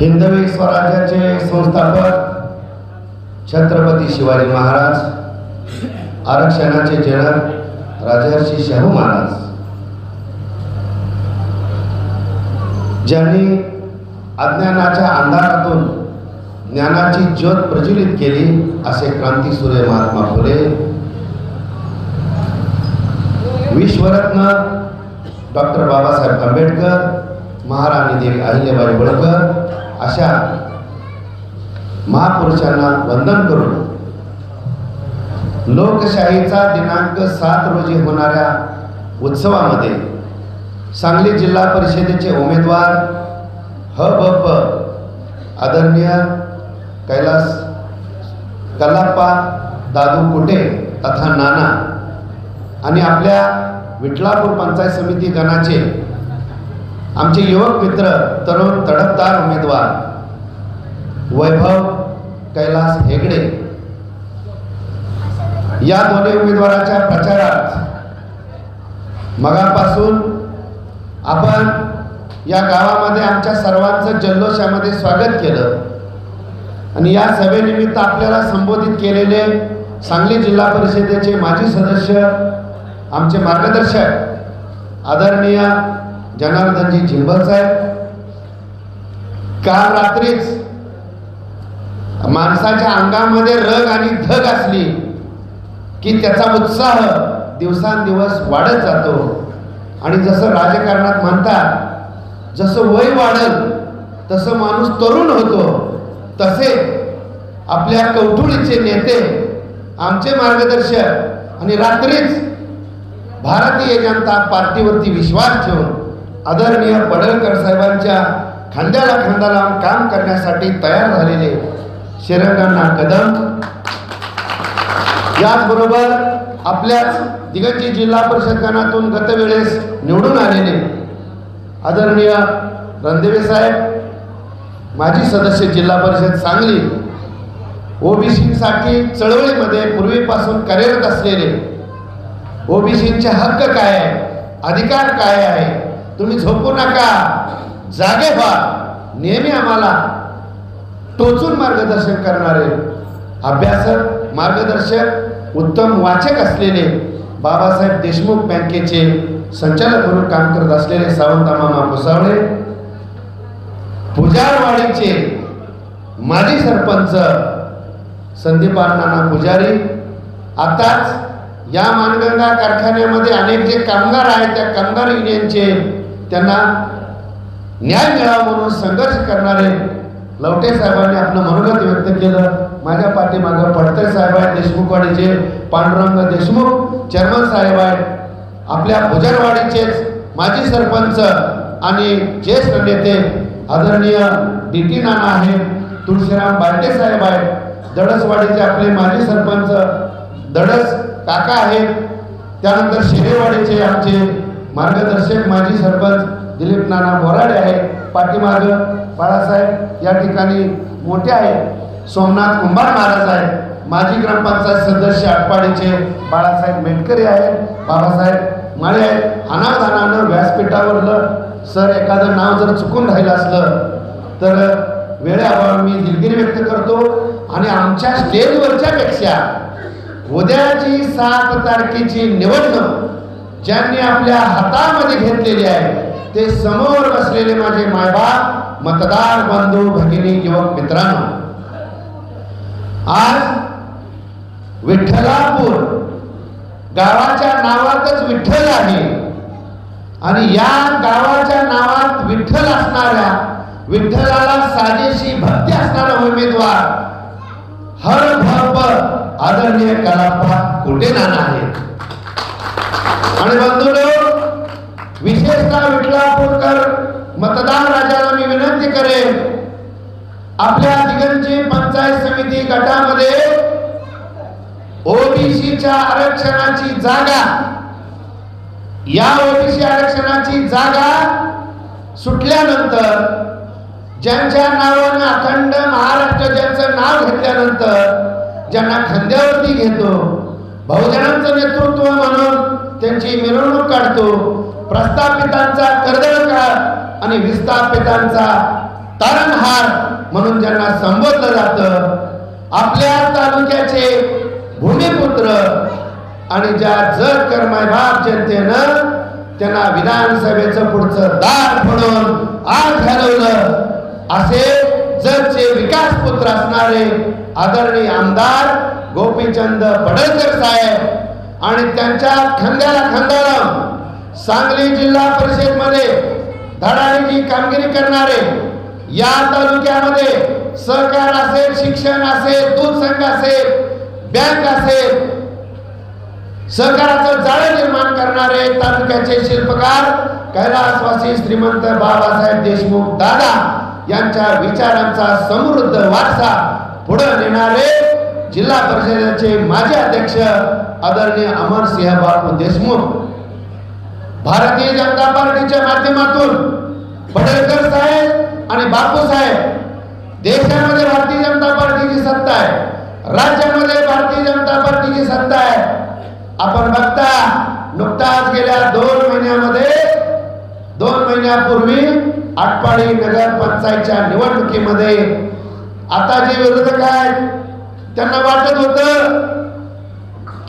हिंदवी स्वराज्याचे संस्थापक छत्रपती शिवाजी महाराज आरक्षणाचे जनक राजर्षी शाहू महाराज. ज्यांनी अज्ञानाच्या अंधारातून ज्ञानाची ज्योत प्रज्वलित केली असे क्रांतीसूर्य महात्मा फुले. विश्वरत्न डॉक्टर बाबासाहेब आंबेडकर महाराणी देवी अहिल्याबाई होळकर अशा महापुरुषांना वंदन करून लोकशाहीचा दिनांक सात रोजी होणाऱ्या उत्सवामध्ये सांगली जिल्हा परिषदेचे उमेदवार ह ब प आदरणीय कैलास कल्लाप्पा दादू कुटे तथा नाना आणि आपल्या विठलापूर पंचायत समिती गणाचे आमचे युवक मित्र तरुण तडफदार उमेदवार वैभव कैलास हेगडे. या दोन्ही उमेदवाराच्या प्रचारात मगापासून आपण या गावामध्ये आमच्या सर्वांचं जल्लोषामध्ये स्वागत केलं. आणि या सभेनिमित्त आपल्याला संबोधित केलेले सांगली जिल्हा परिषदेचे माजी सदस्य आमचे मार्गदर्शक आदरणीय जनार्दनजी झिंबर साहेब काल रात्रीच माणसाच्या अंगामध्ये रग आणि धग असली की त्याचा उत्साह दिवसांदिवस वाढत जातो. आणि जसं राजकारणात म्हणतात जसं वय वाढल तसं माणूस तरुण होतो. तसे आपल्या कौठुळीचे नेते आमचे मार्गदर्शक आणि रात्रीच भारतीय जनता पार्टीवरती विश्वास ठेवून आदरणीय पडळकर साहेबांच्या खांद्याला खांदा लावून काम करण्यासाठी तयार झालेले शिरंगांना कदम. याचबरोबर आपल्याच दिगंजी जिल्हा परिषद गणातून गतवेळेस निवडून आलेले आदरणीय रणदेवे साहेब माजी सदस्य जिल्हा परिषद सांगली ओबीसीसाठी चळवळीमध्ये पूर्वीपासून कार्यरत असलेले ओबीसींचे हक्क काय आहे अधिकार काय आहे तुम्ही झोपू नका. जागे व्हा. नेहमी आम्हाला टोचून मार्गदर्शन करणारे अभ्यासक मार्गदर्शक उत्तम वाचक असलेले बाबासाहेब देशमुख बँकेचे संचालक म्हणून काम करत असलेले सावंतमामा भुसावळे पुजारवाडीचे माजी सरपंच संदीपान पुजारी आताच या मानगंगा कारखान्यामध्ये अनेक जे कामगार आहेत त्या कामगार युनियनचे त्यांना न्याय मिळावा म्हणून संघर्ष करणारे लवटे साहेबांनी आपलं मनोगत व्यक्त केलं. माझ्या पाठीमागं पडते साहेब आहेत देशमुखवाडीचे पांडुरंग देशमुख चेअरमन साहेब आहेत. आपल्या भुजरवाडीचेच माजी सरपंच आणि ज्येष्ठ नेते आदरणीय डी टी नाना आहेत तुळशीराम बांडे साहेब आहेत. दडसवाडीचे आपले माजी सरपंच दडस काका आहेत. त्यानंतर शेरेवाडीचे आमचे मार्गदर्शक माजी सरपंच दिलीप नाना बोराडे आहेत. पाठीमाग बाळासाहेब या ठिकाणी मोठे आहेत. सोमनाथ कुंभार महाराज आहेत. माजी ग्रामपंचायत सदस्य आटपाडीचे बाळासाहेब मेटकरी आहेत. बाबासाहेब माळे आहेत. अनावधानानं व्यासपीठावरलं सर एखादं नाव जर चुकून राहिलं असलं तर वेळेअभावी मी दिलगिरी व्यक्त करतो. आणि आमच्या स्टेजवरच्या पेक्षा उद्याची सात तारखेची निवडणूक ज्यांनी आपल्या हातामध्ये घेतलेले आहे ते समोर बसलेले माझे मायबाप मतदार बंधू भगिनी युवक मित्रांनो. आज विठ्ठलापूर गावाच्या नावातच विठ्ठल आहे. आणि या गावाच्या नावात विठ्ठल असणाऱ्या विठ्ठलाला साजेशी भक्ती असणारा उमेदवार हर भप आदरणीय कलाप्पा कुठे नाना आहेत. आणि बंधूंनो विशेषतः विठलापूरकर मतदान राजाला मी विनंती करेन आपल्या दिगंजी पंचायत समिती गटामध्ये ओबीसीच्या आरक्षणाची जागा या ओबीसी आरक्षणाची जागा सुटल्यानंतर ज्यांच्या नावानं अखंड महाराष्ट्र ज्यांचं नाव घेतल्यानंतर ज्यांना खांद्यावरती घेतो बहुजनांचं नेतृत्व म्हणून त्यांची मिरवणूक काढतो. प्रस्थापितांचा कर्दळ काळ आणि विस्थापितांचा तारणहार म्हणून ज्यांना संबोधलं जातं आपल्या तालुक्याचे भूमिपुत्र आणि ज्या जर कर्मभाग जनतेनं त्यांना विधानसभेचं पुढचं दार म्हणून आज घालवलं असे जरचे विकास पुत्र असणारे आदरणीय आमदार गोपीचंद पडळकर साहेब आणि त्यांच्या खांद्याला खांदा सांगली जिल्हा परिषदमध्ये धडाडीची कामगिरी करणारे या तालुक्यामध्ये सहकार असेल शिक्षण असेल दूध संघ असेल बँक असेल सहकाराचं जाळे निर्माण करणारे तालुक्याचे शिल्पकार कैलासवासी श्रीमंत बाबासाहेब देशमुख दादा यांच्या विचारांचा समृद्ध वारसा पुढे नेणारे जिल्हा परिषदेचे माजी अध्यक्ष आदरणीय अमरसिंह बापू देशमुख भारतीय जनता पार्टीच्या माध्यमातून पडळकर साहेब आणि बापू साहेब देशामध्ये भारतीय जनता पार्टीची सत्ता आहे राज्यामध्ये भारतीय जनता पार्टीची सत्ता आहे. आपण बघता नुकताच गेल्या दोन महिन्यामध्ये दोन महिन्यापूर्वी आटपाडी नगर पंचायतच्या निवडणुकीमध्ये आता जे विरोधक आहेत त्यांना वाटत होतं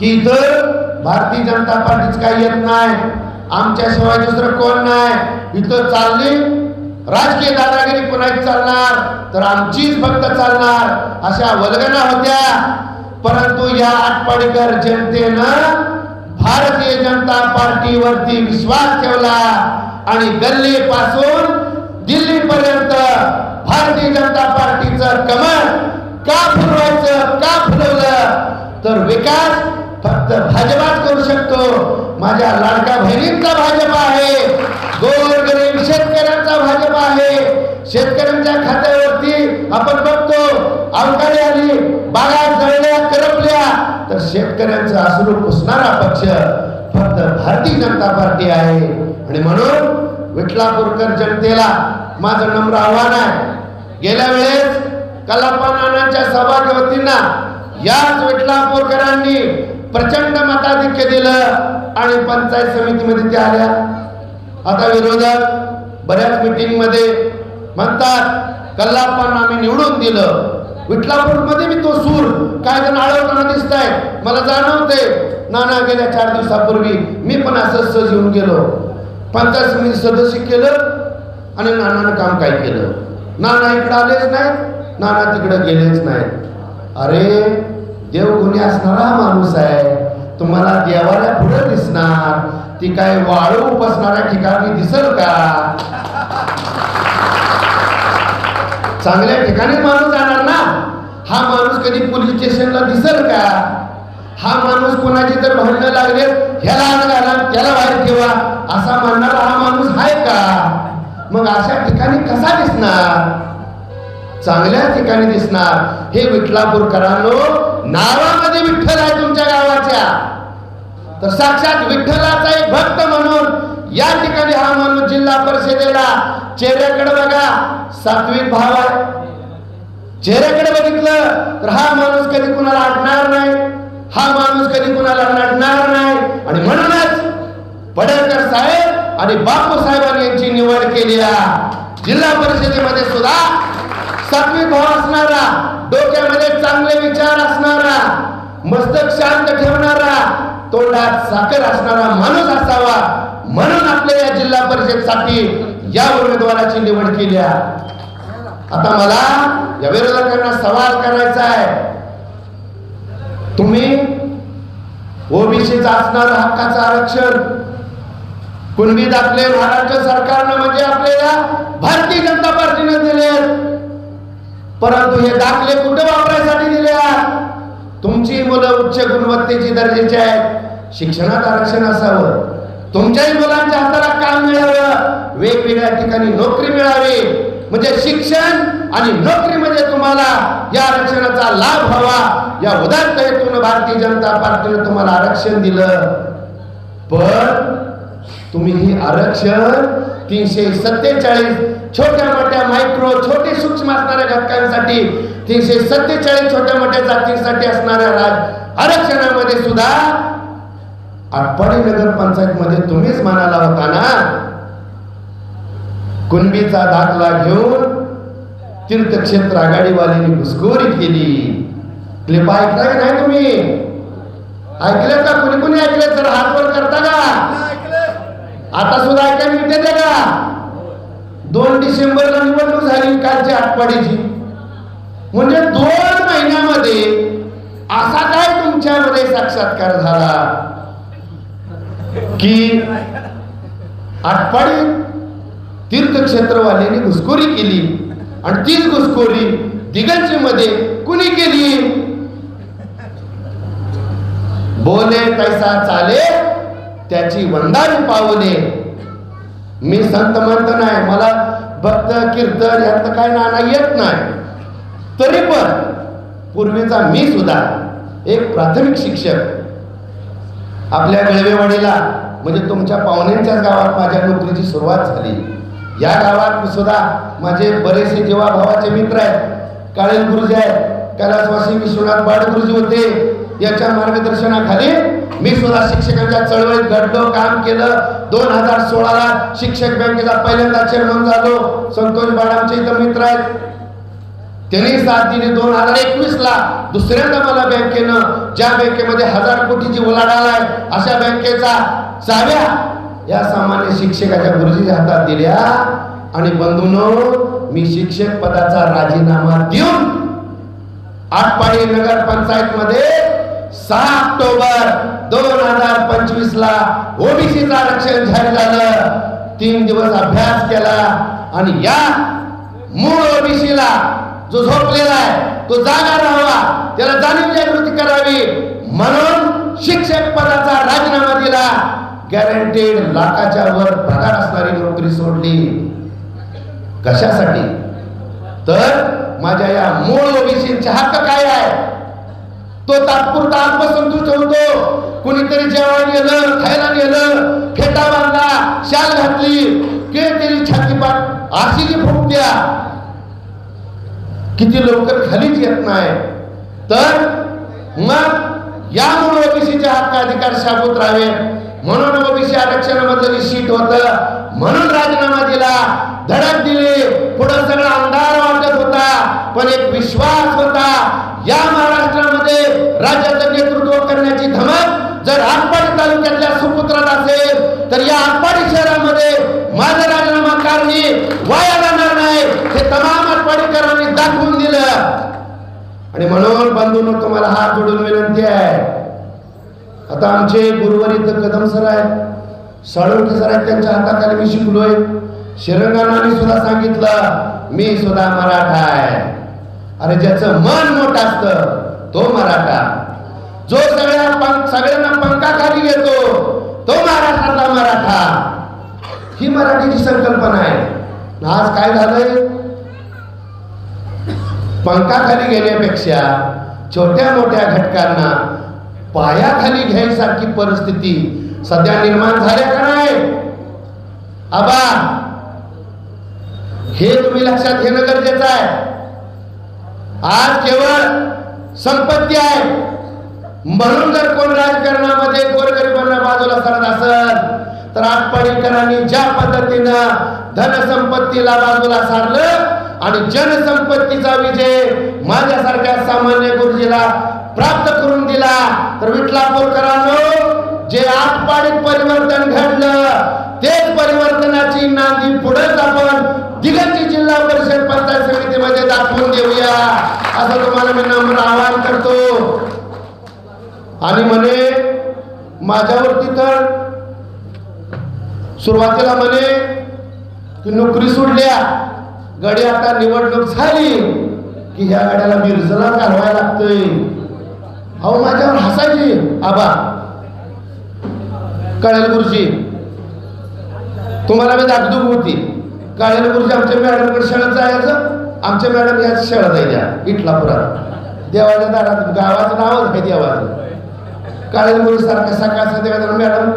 की इथं भारतीय जनता पार्टीच काही येत नाही आमच्याशिवाय दुसरं कोण नाही इथं चालली राजकीय दादागिरी कोणाची चालणार तर आमचीच फक्त चालणार अशा वल्गना होत्या. परंतु या आटपाडीकर जनतेनं भारतीय जनता पार्टीवरती विश्वास ठेवला आणि गल्ली दिल्लीपर्यंत भारतीय जनता पार्टीचं कमल का फुलवायचं का फुलवलं? तर विकास फक्त भाजपाच करू शकतो. माझ्या लाडका बहिणींचा भाजप आहे. गोरगरीब शेतकऱ्यांचा भाजप आहे. शेतकऱ्यांच्या खात्यावरती आपण बघतो अवकाळी आली बागा जळल्या करपल्या. तर शेतकऱ्यांचं अश्रू पुसणारा पक्ष फक्त भारतीय जनता पार्टी आहे. आणि म्हणून विठलापूरकर जनतेला माझं नम्र आव्हान आहे. गेल्या वेळेस कलापानाच्या नानांच्या याच विठलापूरकरांनी प्रचंड मताधिक्य दिलं आणि पंचायत समितीमध्ये त्या आल्या. आता विरोधक बऱ्याच मिटिंगमध्ये म्हणतात कल्लाप्पांना आम्ही निवडून दिलं. विठ्ठलापूरमध्ये मी तो सूर काय जण आळवताना दिसत आहे मला जाणवते नाना गेल्या चार दिवसापूर्वी मी पण असं येऊन गेलो. पंचायत समिती सदस्य केलं आणि नानानं काम काय केलं? नाना इकडं आलेच नाहीत नाना तिकडं गेलेच नाहीत. अरे देव गुन्हे असणारा माणूस आहे. तुम्हाला देवाला पुढे दिसणार. ती काय वाळू उपसणाऱ्या ठिकाणी दिसल का? चांगल्या ठिकाणी माणूस जाणार ना? हा माणूस कधी पोलीस स्टेशनला दिसल का? हा माणूस कोणाची तर भांडणं लागले ह्याला आग घाला त्याला बाहेर ठेवा असा म्हणणारा हा माणूस आहे का? मग अशा ठिकाणी कसा दिसणार? चांगल्या ठिकाणी दिसणार. हे विठलापूरकरांनो नावामध्ये विठ्ठल आहे तुमच्या गावाच्या. तर साक्षात विठ्ठलाचा एक भक्त म्हणून या ठिकाणी हा माणूस जिल्हा परिषदेला चेहऱ्याकडे बघा सात्विक भाव आहे. चेहऱ्याकडे बघितलं तर हा माणूस कधी कुणाला आणणार नाही. हा माणूस कधी कुणाला नडणार नाही आणि म्हणूनच पडळकर साहेब आणि बापू साहेबांनी यांची निवड केली जिल्हा परिषदेमध्ये सुद्धा सातवी भाव असणारा डोक्यामध्ये चांगले विचार असणारा मस्तक शांत ठेवणारा तोंडात साखर असणारा माणूस असावा. म्हणून आपल्या या जिल्हा परिषदसाठी या उमेदवाराची निवड केली आता मला या विरोधकांना सवाल करायचा आहे. तुम्ही ओबीसीच असणारं हक्काचं आरक्षण. कुणबी दाखले महाराष्ट्र सरकारनं म्हणजे आपल्याला भारतीय जनता पार्टीनं दिले परंतु हे दाखले कुठे वापरायसाठी दिले तुमची मुलं उच्च गुणवत्तेची दर्जेची आहेत. शिक्षणात आरक्षण असावं. तुमच्याही मुलांच्या हाताला काम मिळावं. वेगवेगळ्या ठिकाणी नोकरी मिळावी. म्हणजे शिक्षण आणि नोकरीमध्ये म्हणजे तुम्हाला या आरक्षणाचा लाभ व्हावा. या उदाहरण भारतीय जनता पार्टीने तुम्हाला आरक्षण दिलं. पण तुम्ही हे आरक्षण तीनशे सत्तेचाळीस छोट्या मोठ्या मायक्रो छोटे सूक्ष्म असणाऱ्या घटकांसाठी तीनशे सत्तेचाळीस छोट्या मोठ्या जातींसाठी असणाऱ्या राज आरक्षणामध्ये सुद्धा आटपाडी नगर पंचायत मध्ये तुम्हीच म्हणाला होता ना? कुणबीचा दाखला घेऊन तीर्थक्षेत्र आघाडीवाल्यांनी घुसखोरी केली. क्लिप ऐकताय नाही तुम्ही? ऐकलं का? कुणी कुणी ऐकलं तर हात वर करता का? आता सुद्धा ऐकायला मिळते का? दोन डिसेंबरला निवडणूक झाली कालची आठवडीची म्हणजे दोन महिन्यामध्ये असा काय तुमच्यामध्ये साक्षात्कार झाला? की आठवडी तीर्थक्षेत्रवाल्यांनी घुसखोरी केली आणि तीच घुसखोरी दिगंजी मध्ये कुणी केली? बोले तैसा चाले त्याची वंदारी पावले. मी संत म्हणत नाही मला भक्त कीर्तन यातलं काय नाना येत नाही. तरी पण पूर्वीचा मी सुद्धा एक प्राथमिक शिक्षक. आपल्या गळवेवाडीला म्हणजे तुमच्या पाहुण्यांच्याच गावात माझ्या नोकरीची सुरुवात झाली. या गावात सुद्धा माझे बरेचसे जेव्हा भावाचे मित्र आहेत काळे गुरुजी आहेत कैलासवासी विश्वनाथ बाळ गुरुजी होते याच्या मार्गदर्शनाखाली मी सुद्धा शिक्षकांच्या चळवळीत घडलो काम केलं. दोन हजार सोळाला शिक्षक बँकेचा पहिल्यांदा चेअरमन झालो. संतोष बाळामचे इथं मित्र आहेत. त्यांनी साथ दिली. दोन हजार एकवीस ला दुसऱ्यांदा मला बँकेनं ज्या बँकेमध्ये हजार कोटीची उलाढाल आहे अशा बँकेचा चाव्या या सामान्य शिक्षकाच्या गुरुजीच्या हातात दिल्या. आणि बंधूनो मी शिक्षक पदाचा राजीनामा देऊन आटपाडी नगर पंचायत मध्ये सहा ऑक्टोबर दोन हजार पंचवीस ला ओबीसीचं आरक्षण जाहीर झालं तीन दिवस अभ्यास केला आणि या मूळ ओबीसीला जो झोपलेला आहे तो जागा राहावा त्याला जाणीव जागृती करावी म्हणून शिक्षक पदाचा राजीनामा दिला. गॅरंटेड लाखाच्या वर पगार असणारी नोकरी सोडली. कशासाठी? तर माझ्या या मूळ ओबीसीचे हक्क काय आहे? तो तात्पुरता आत्मसंतुष्ट होतो. कुणीतरी जेवण गेलं खायला गेलं फेटा बांधला शाल घातली के त्याची छातीपाट आशीची फुकत्या किती लवकर खालीच येत नाही. तर मग यामुळे ओबीसीचे हक्क अधिकार शाबूत राहावे. म्हणून ओबीसी आरक्षणामधलं निश्चित सीट होत म्हणून राजीनामा दिला. धडक दिली. पुढे सगळा अंधार वाटत होता. पण एक विश्वास होता. या महाराज आटपाडी तालुक्यातल्या सुपुत्रात असेल तर या आटपाडी शहरामध्ये माझा राजीनामा कारणी वाया जाणार नाही. हे तमाम आटपाडीकरांनी दाखवून दिलं. आणि म्हणून बंधून तुम्हाला हात जोडून विनंती आहे. आता आमचे गुरुवर इथं कदम सर आहेत साळुंके सर आहेत त्यांच्या हाताखाली मी शिकलोय. शिरंगानाने सुद्धा सांगितलं मी सुद्धा मराठा आहे. अरे ज्याचं मन मोठं असतं तो मराठा. जो सगळ्या सगळ्यांना पंखाखाली घेतो तो महाराष्ट्रातला मराठा. ही मराठीची संकल्पना आहे. आज काय झालंय? पंखाखाली घेण्यापेक्षा छोट्या मोठ्या घटकांना पायाखाली घ्यायसारखी परिस्थिती सध्या निर्माण झाल्या का नाही? आबा हे तुम्ही लक्षात घेणं गरजेचं आहे. आज केवळ संपत्ती आहे. म्हणून जर कोण राजकारणामध्ये गोरगरिबांना बाजूला सरत असेल तर आटपाडीकरांनी ज्या पद्धतीनं धनसंपत्तीला बाजूला सारलं आणि जनसंपत्तीचा विजय माझ्यासारख्या सामान्य गुरुजीला प्राप्त करून दिला तर विठलापूरकरांनो जे आटपाडीत परिवर्तन घडलं तेच परिवर्तनाची नांदी पुढेच आपण दिगंजी जिल्हा परिषद पंचायत समितीमध्ये दाखवून देऊया. असं तुम्हाला मी नम्र आवाहन करतो. आणि म्हणे माझ्यावरती तर सुरुवातीला म्हणे की नोकरी सोडल्या गडी आता निवडणूक झाली की ह्या गाड्याला मिरजला घालवायला लागतंय. अहो माझ्यावर हसायची आबा कळेल गुरुजी तुम्हाला मी दाखदूक होती. काळेल गुरुजी आमच्या मॅडमकडे शाळेत जायचं आमच्या मॅडम या शाळेत जायच्या इटलापुरात. देवाच्या दारात गावाचं नावच आहे देवाचं. काळे गुरु सारखं सकाळ संध्याकाळ मॅडम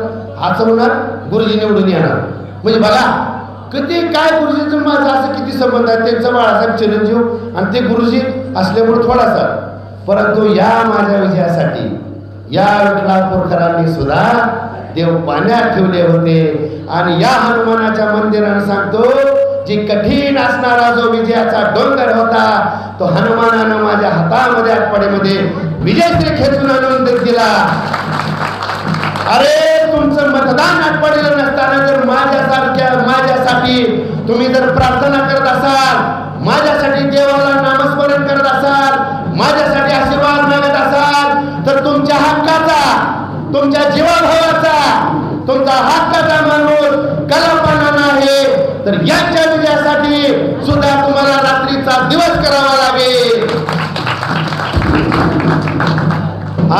आचवणार गुरुजी निवडून येणार. म्हणजे बघा किती काय गुरुजीचं माझं असं किती संबंध आहे त्यांचा बाळासाहेब चिरंजीव आणि ते गुरुजी असल्यामुळे थोडासा. परंतु या माझ्या विजयासाठी या विठलापूरकरांनी सुद्धा देव पाण्यात ठेवले होते. आणि या हनुमानाच्या मंदिराने सांगतो जी कठीण असणारा जो विजयाचा डोंगर होता तो हनुमानानं माझ्या हातामध्ये आटपाडीमध्ये विजयश्री खेचून आणून दिला. अरे तुमचं मतदान आटपाडीला नसताना जर माझ्यासारख्या माझ्यासाठी तुम्ही जर प्रार्थना करत असाल माझ्यासाठी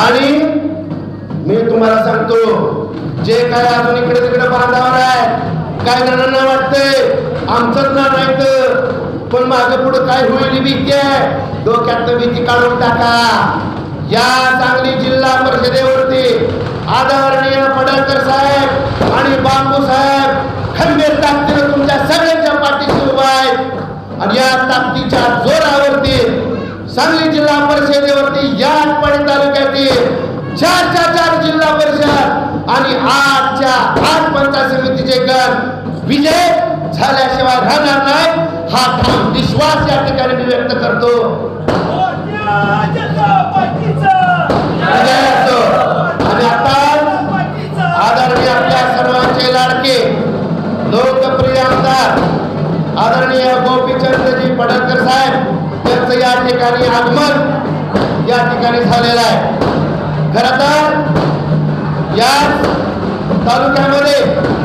आणि मी तुम्हाला सांगतो जे काय अजून इकडे तिकडे बांधावर आहे काय जणांना वाटतंय. आमचंच ना नाही तर. पण माझं पुढे काय होईल भीती आहे. डोक्यात भीती काढून टाका. या सांगली जिल्हा परिषदेवरती आदरणीय पडळकर साहेब आणि बापू साहेब खंबीर ताकदीनं तुमच्या सगळ्यांच्या पाठीशी उभा आहेत. आणि या ताकदीच्या जोरावरती सांगली जिल्हा परिषदेवरती या आटपाडी चार चार चार जिल्हा परिषद आणि आठच्या आठ पंचायत समितीचे गण विजय झाल्याशिवाय राहणार नाही. हा ठाम विश्वास या ठिकाणी मी व्यक्त करतो. आणि आता आदरणीय आपल्या सर्वांचे लाडके लोकप्रिय आमदार आदरणीय गोपीचंद्रजी पडळकर साहेब त्यांचं या ठिकाणी आगमन या ठिकाणी झालेलं आहे. खर तर या तालुक्यामध्ये